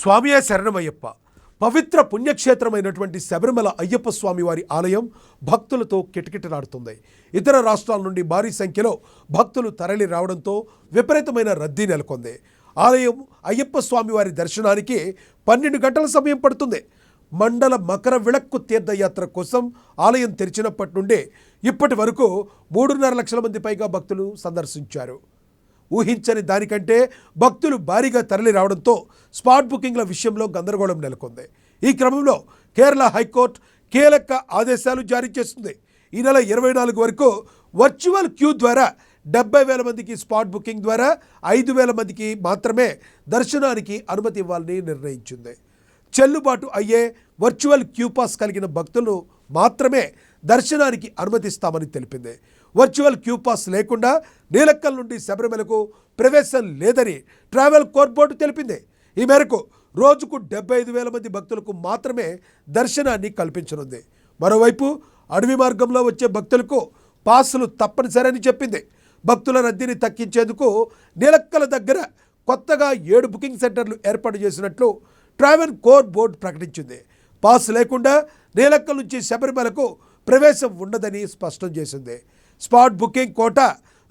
స్వామియే శరణమయ్యప్ప. పవిత్ర పుణ్యక్షేత్రమైనటువంటి శబరిమల అయ్యప్ప స్వామి వారి ఆలయం భక్తులతో కిటకిటలాడుతుంది. ఇతర రాష్ట్రాల నుండి భారీ సంఖ్యలో భక్తులు తరలి రావడంతో విపరీతమైన రద్దీ నెలకొంది. ఆలయం అయ్యప్ప స్వామి వారి దర్శనానికి పన్నెండు గంటల సమయం పడుతుంది. మండల మకర విళక్కు తీర్థయాత్ర కోసం ఆలయం తెరిచినప్పటి నుండి ఇప్పటి వరకు మూడున్నర లక్షల మంది పైగా భక్తులు సందర్శించారు. ఊహించని దానికంటే భక్తులు భారీగా తరలి రావడంతో స్పాట్ బుకింగ్ల విషయంలో గందరగోళం నెలకొంది. ఈ క్రమంలో కేరళ హైకోర్టు కీలక ఆదేశాలు జారీ చేస్తుంది. ఈ నెల ఇరవై నాలుగు వరకు వర్చువల్ క్యూ ద్వారా డెబ్బై వేల మందికి స్పాట్ బుకింగ్ ద్వారా ఐదు వేల మందికి మాత్రమే దర్శనానికి అనుమతి ఇవ్వాలని నిర్ణయించింది. చెల్లుబాటు అయ్యే వర్చువల్ క్యూ పాస్ కలిగిన భక్తులను మాత్రమే దర్శనానికి అనుమతిస్తామని తెలిపింది. వర్చువల్ క్యూ పాస్ లేకుండా నీలక్కల్ నుండి శబరిమలకు ప్రవేశం లేదని ట్రావెల్ కోర్ బోర్డు తెలిపింది. ఈ మేరకు రోజుకు డెబ్బై ఐదు వేల మంది భక్తులకు మాత్రమే దర్శనాన్ని కల్పించనుంది. మరోవైపు అడవి మార్గంలో వచ్చే భక్తులకు పాసులు తప్పనిసరని చెప్పింది. భక్తుల రద్దీని తగ్గించేందుకు నీలక్కల దగ్గర కొత్తగా ఏడు బుకింగ్ సెంటర్లు ఏర్పాటు చేసినట్లు ట్రావెల్ కోర్ బోర్డు ప్రకటించింది. పాస్ లేకుండా నీలక్కల్ నుంచి శబరిమలకు ప్రవేశం ఉండదని స్పష్టం చేసింది. స్పాట్ బుకింగ్ కోట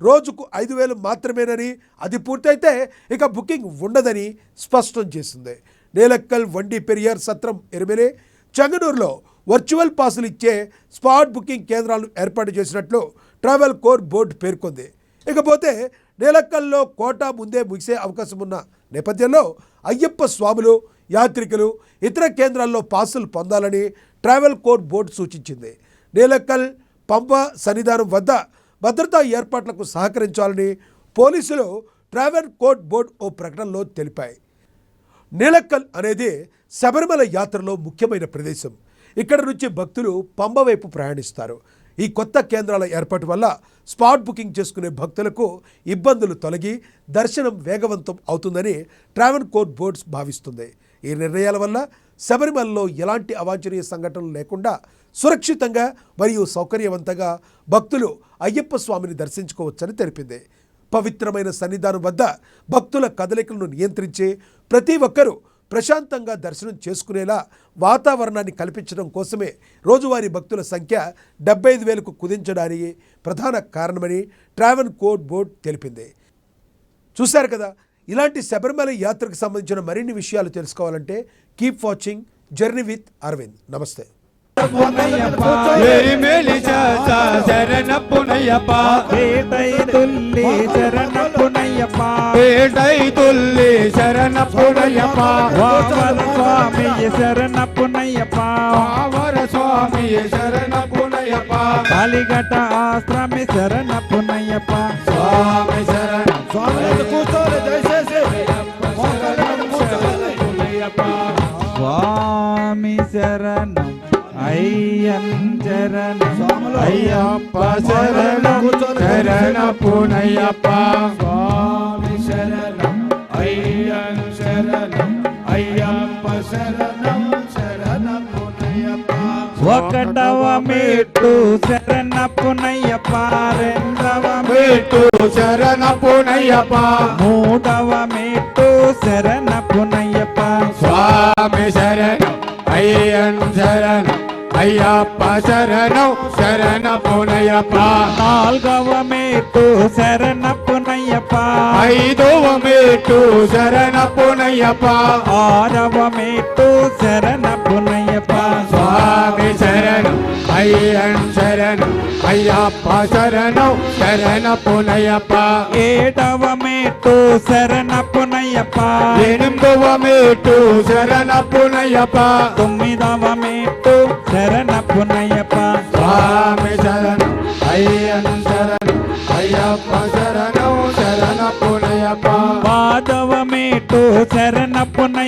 రోజుకు ఐదు వేలు మాత్రమేనని అది పూర్తయితే ఇక బుకింగ్ ఉండదని స్పష్టం చేసింది. నీలక్కల్ వండి పెరియార్ సత్రం ఎరిమెలే చెంగనూరులో వర్చువల్ పాసులు ఇచ్చే స్పాట్ బుకింగ్ కేంద్రాలు ఏర్పాటు చేసినట్లు ట్రావెల్ కోర్ బోర్డు పేర్కొంది. ఇకపోతే నీలక్కల్లో కోటా ముందే ముగిసే అవకాశం ఉన్న నేపథ్యంలో అయ్యప్ప స్వాములు యాత్రికులు ఇతర కేంద్రాల్లో పాసులు పొందాలని ట్రావెల్ కోర్ బోర్డు సూచించింది. నీలక్కల్ పంప సన్నిధానం వద్ద భద్రతా ఏర్పాట్లకు సహకరించాలని పోలీసులు ట్రావెల్ కోర్ట్ బోర్డు ఓ ప్రకటనలో తెలిపాయి. నీలక్కల్ అనేది శబరిమల యాత్రలో ముఖ్యమైన ప్రదేశం. ఇక్కడ నుంచి భక్తులు పంబ వైపు ప్రయాణిస్తారు. ఈ కొత్త కేంద్రాల ఏర్పాటు వల్ల స్పాట్ బుకింగ్ చేసుకునే భక్తులకు ఇబ్బందులు తొలగి దర్శనం వేగవంతం అవుతుందని ట్రావెల్ కోర్ట్ బోర్డ్స్ భావిస్తుంది. ఈ నిర్ణయాల వల్ల శబరిమలలో ఎలాంటి అవాంఛనీయ సంఘటనలు లేకుండా సురక్షితంగా మరియు సౌకర్యవంతంగా భక్తులు అయ్యప్ప స్వామిని దర్శించుకోవచ్చని తెలిపింది. పవిత్రమైన సన్నిధానం వద్ద భక్తుల కదలికలను నియంత్రించి ప్రతి ఒక్కరూ ప్రశాంతంగా దర్శనం చేసుకునేలా వాతావరణాన్ని కల్పించడం కోసమే రోజువారీ భక్తుల సంఖ్య డెబ్బై ఐదు వేలకు కుదించడానికి ప్రధాన కారణమని ట్రావెల్ కోడ్ బోర్డ్ తెలిపింది. చూశారు కదా ఇలాంటి శబరిమల యాత్రకు సంబంధించిన మరిన్ని విషయాలు తెలుసుకోవాలంటే keep watching journey with Aravind నమస్తే. తుల్లి శరణప్పునయ్యప్ప వామన స్వామి పావర స్వామి శరణప్పునయ్యప్ప కాలిగట ఆశ్రమి శరణపునయ్యప్ప స్వామి శరణం స్వామి శరణం అయ్యన్ శరణం అయ్యప్ప శరణం శరణప్పునయ్యప్ప స్వామి శరణం అయ్యన్ శరణం అయ్యప్ప శరణం. ఒకటవ మెట్టు శరణపునయ్యప్ప రెండవ పెట్టు శరణప్పునయ్యప్ప మూడవ మెట్టు శరణపునయ్యప్ప స్వామి శరణం అయ్యన్ శరణం అయ్యప్ప శరణం శరణపునయ్యప్ప నాల్గవ మెట్టు శరణపునయ్యప్ప ఐదవ మేటు శరణపునయ్యప్ప ఆరవ మెట్టు శరణపునయ్యప్ప స్వామి శరణం అయ్యన్ శరణం అయ్యప్ప శరణం శరణపునయ్యప్ప ఏడవ మెట్టు శరణపునయ్యప్ప ఎనిమిదవ మేటు శరణపునయ్యప్ప తొమ్మిదవ మెట్టు శరణపునయ్యప్ప స్వామి శరణం అయ్యన్ శరణం అయ్యప్ప శరణం శరణపునయ్యప్ప పాదవ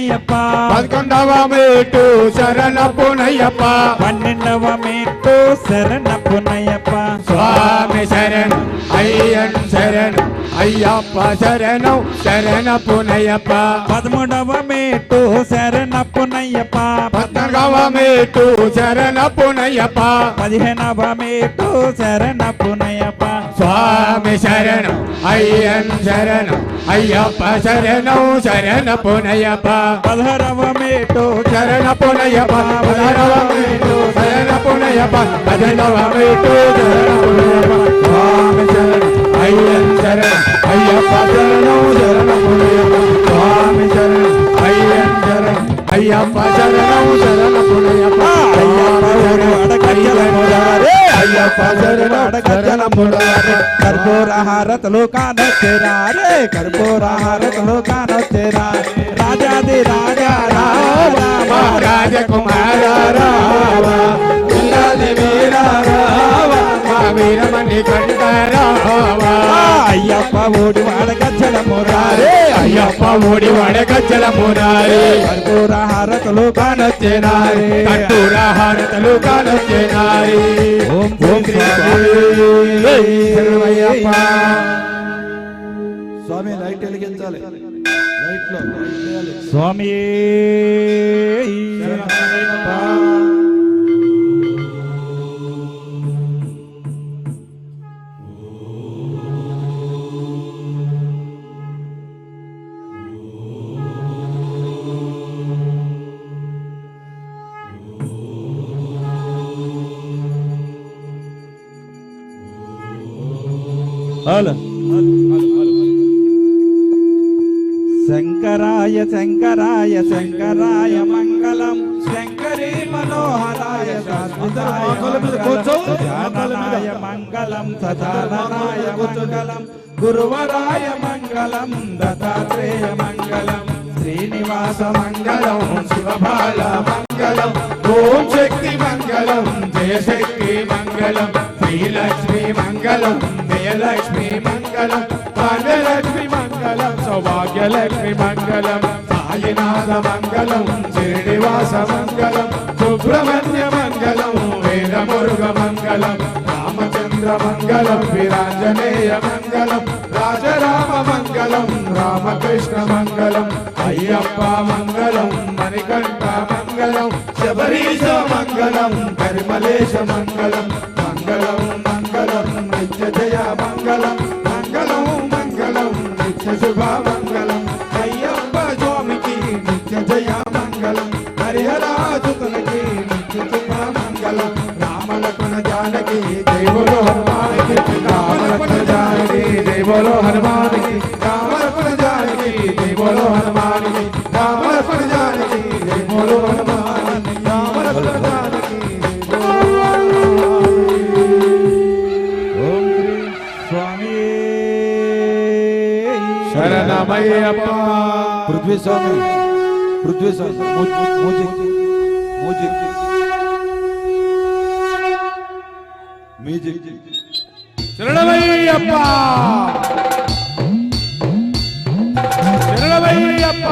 మెట్టు శరణపునయ్యప్ప పదకొండవ మేటు శరణపునయ్యప్ప పన్నెండవ మెట్టు శరణపునయ్యప్ప స్వామి శరణం అయ్యన్ శరణం అయ్యప్ప శరణం శరణపునయ్యప్ప పదమూడవ మెట్టు శరణపునయ్యప్ప పద్నాలుగవ మేటు శరణపునయ్యప్ప పదిహేనవ మేటు శరణపునయ్యప్ప స్వామి శరణం అయ్యన్ శరణం అయ్యప్ప శరణం శరణపునయ్యప్ప పదహారవ మేటు శరణపునయ్యప్ప పదహారవ మేటు శరణపునయ్యప్ప పదిహేనవ మేటు శరణపునయ్యప్ప స్వామి అయ్యప్ప శరణం శరణపునయ్యప్ప కర్పూర హారతలు కానొచ్చేరారే కర్పూర హారతలు కానొచ్చేరా రాజాది రాజా రామ రాజకుమార రావ పిల్లాది వీర రావ మా వీరమణి కంట రావ అయ్యప్ప ఓడి వాడ గచ్చల మురారే. అయ్యప్ప ఓడి వాడ గజ్జల మురారి. కర్పూర హారతలు కానొచ్చేరారే కట్టూర హారతలు కానొచ్చేనారి. ఓం ఓం శరణమయ్యప్ప. స్వామి లైట్ వెలిగించాలి. లైట్లో. స్వామి శంకరాయ శంకరాయ శంకరాయ మంగళం. శంకరీ మనోహరాయ శాశ్వతాయ మంగళం సదానాయ మంగళం. గురువరాయ మంగళం దత్తాత్రేయ మంగళం. శ్రీనివాస మంగళం శివబాల మంగళం. ఓం శక్తి మంగళం జయ శక్తి మంగళం. శ్రీలక్ష్మి మంగళం భాగ్యలక్ష్మి మంగళం భాగ్యలక్ష్మి మంగళం సౌభాగ్యలక్ష్మి మంగళం సాయినాథ మంగళం శ్రీనివాస మంగళం సుబ్రహ్మణ్య మంగళం వేదమురుగ మంగళం రామచంద్ర మంగళం విరాజనేయ మంగళం రాజరామ మంగళం రామకృష్ణ మంగళం అయ్యప్ప మంగళం మణికంఠ మంగళం శబరీశ మంగళం పరిమలేశ మంగళం మంగళం మంగళం. నిత్య జయ మంగళం మంగళం మంగళం నిత్య శుభ మంగళం. అయ్యప్ప స్వామికి నిత్య జయ మంగళం. హరిహరాజుతులకి నిత్య శుభ మంగళం. రామలకున జానకి దేవులో హనుమానికి రామలకున జానకి దేవులో హనుమానికి రామలకున జానకి దేవులో హనుమానికి రామలకున జానకి దేవులో హనుమానికి రామలకున శరణమయ్యప్ప పృథ్వీ స్వామి పృథ్వీ స్వామి మ్యూజిక్ మ్యూజిక్ మ్యూజిక్ శరణమయ్యప్ప శరణమయ్యప్ప